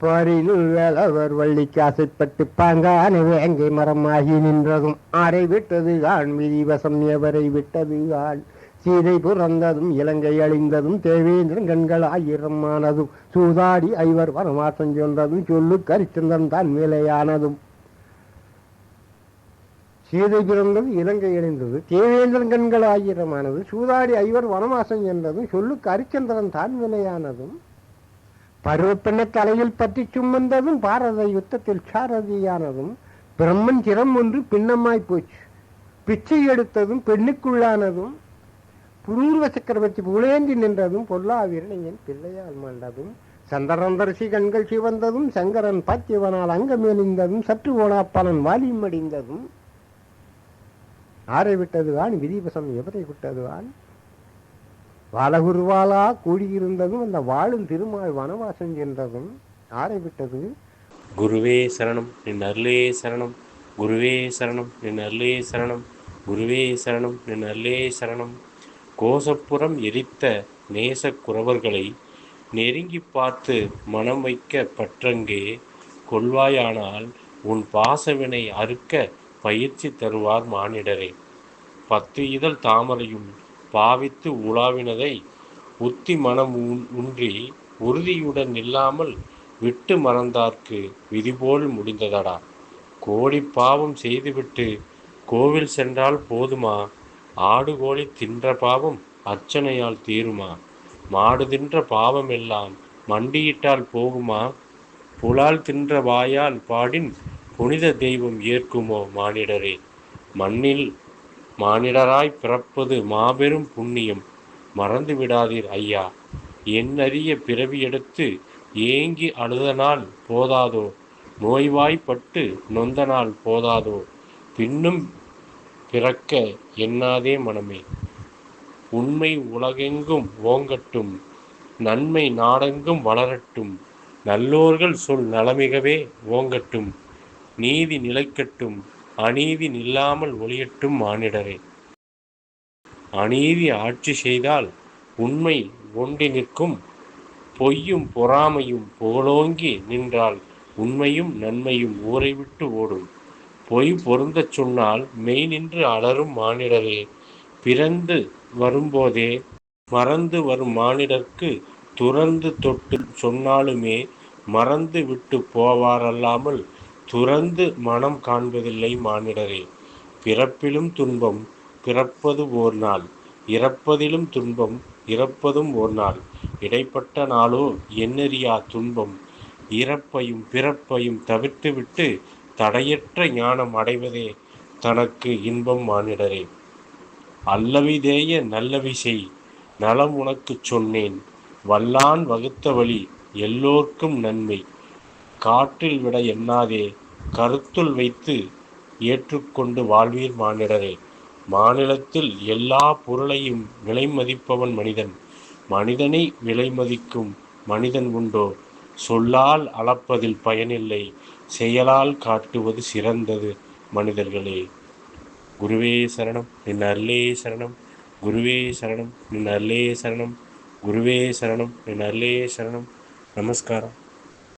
பாரினுள் வேலவர் வள்ளிக்கு அசைப்பட்டு பாங்கான வேங்கை மரமாகி நின்றதும் ஆரை விட்டது ஆண் விதிவசம் எவரை விட்டது ஆண். சீதை புறந்ததும் இலங்கை அழிந்ததும் தேவேந்திரன் கண்களாயிரமானதும் சூதாடி ஐவர் வரமாற்றம் சொன்னதும் சொல்லு கரிச்சந்தன் தான் விலையானதும் சீதை பிறந்தது இலங்கை அழிந்தது தேவேந்திரன் கண்கள் ஆயிரமானது சூதாடி ஐவர் வனவாசம் சென்றதும் சொல்லு கரிச்சந்திரன் தான் விலையானதும் பருவப்பெண்ண தலையில் பற்றி சுமந்ததும் பாரத யுத்தத்தில் சாரதியானதும் பிரம்மன் சிரம் ஒன்று பின்னமாய் போச்சு. பிச்சை எடுத்ததும் பெண்ணுக்குள்ளானதும் புரூர்வ சக்கரவர்த்தி புலேந்தி நின்றதும் பொல்லாவிரணியன் பிள்ளையால் மாண்டதும் சந்தரந்தரிசி கண்கள் சிவந்ததும் சங்கரன் பாத்தியவனால் அங்கமேலிந்ததும் சற்று ஓனாப்பாளன் வாலியும் அடிந்ததும் ஆரை விட்டதுவான் ஆண் விதிவசம் எவரை விட்டதுவான்? வாலகுருவாலா கூடியிருந்ததும் அந்த வாழும் திருமால் வனவாசம் சென்றதும் ஆரை விட்டது குருவே சரணம் நின் அருளே சரணம். குருவே சரணம் நின் அருளே சரணம். குருவே சரணம் நின் அருளே சரணம். கோசப்புறம் எரித்த நேசக் குறவர்களை நெருங்கி பார்த்து மனம் வைக்க பற்றங்கே கொள்வாயானால் உன் பாசவினை அறுக்க பயிற்சி தருவார் மானிடரே. பத்து இதழ் தாமரையும் பாவித்து உலாவினதை உத்தி மனம் உன்றி உறுதியுடன் நில்லாமல் விட்டு மறந்தார்க்கு விதிபோல் முடிந்ததடா. கோடி பாவம் செய்துவிட்டு கோவில் சென்றால் போதுமா? ஆடு கோழி தின்ற பாவம் அர்ச்சனையால் தீருமா? மாடு தின்ற பாவம் எல்லாம் மண்டியிட்டால் போகுமா? புலால் தின்ற வாயால் பாடின் புனித தெய்வம் ஏற்குமோ மானிடரே? மண்ணில் மானிடராய் பிறப்பது மாபெரும் புண்ணியம். மறந்து விடாதீர் ஐயா. என்னறிய பிறவி எடுத்து ஏங்கி அழுதனால் போதாதோ? நோய்வாய்ப்பட்டு நொந்தனால் போதாதோ? பின்னும் பிறக்க எண்ணாதே மனமே. உண்மை உலகெங்கும் ஓங்கட்டும். நன்மை நாடெங்கும் வளரட்டும். நல்லோர்கள் சொல் நலமிகவே ஓங்கட்டும். நீதி நிலைக்கட்டும். அநீதி நில்லாமல் ஒளியட்டும் மானிடரே. அநீதி ஆட்சி செய்தால் உண்மை ஒன்றி நிற்கும். பொய்யும் பொறாமையும் புகழோங்கி நின்றால் உண்மையும் நன்மையும் ஊரை விட்டு ஓடும். பொய் பொருந்தச் சொன்னால் மெய் நின்று அலரும் மானிடரே. பிறந்து வரும்போதே மறந்து வரும் மானிடர்க்கு துறந்து தொட்டு சொன்னாலுமே மறந்து விட்டு போவாரல்லாமல் துறந்து மனம் காண்பதில்லை மானிடரே. பிறப்பிலும் துன்பம் பிறப்பது ஓர் நாள். இறப்பதிலும் துன்பம் இறப்பதும் ஓர் நாள். இடைப்பட்ட நாளோ எண்ணறியா துன்பம்? இறப்பையும் பிறப்பையும் தவிர்த்துவிட்டு தடையற்ற ஞானம் அடைவதே தனக்கு இன்பம் மானிடரே. அல்லவிதேய நல்லவி செய் நலம் உனக்குச் சொன்னேன். வல்லான் வகுத்த வழி எல்லோர்க்கும் நன்மை. காற்றில் விட எண்ணாதே கருத்துள் வைத்து ஏற்றுக்கொண்டு வாழ்வீர் மானிடரே. மாநிலத்தில் எல்லா பொருளையும் விலை மதிப்பவன் மனிதன். மனிதனை விலை மதிக்கும் மனிதன் உண்டோ? சொல்லால் அளப்பதில் பயனில்லை. செயலால் காட்டுவது சிறந்தது மனிதர்களே. குருவே சரணம் நின் அருளே சரணம். குருவே சரணம் நின் அருளே சரணம். குருவே சரணம் நின் அருளே சரணம். நமஸ்காரம்.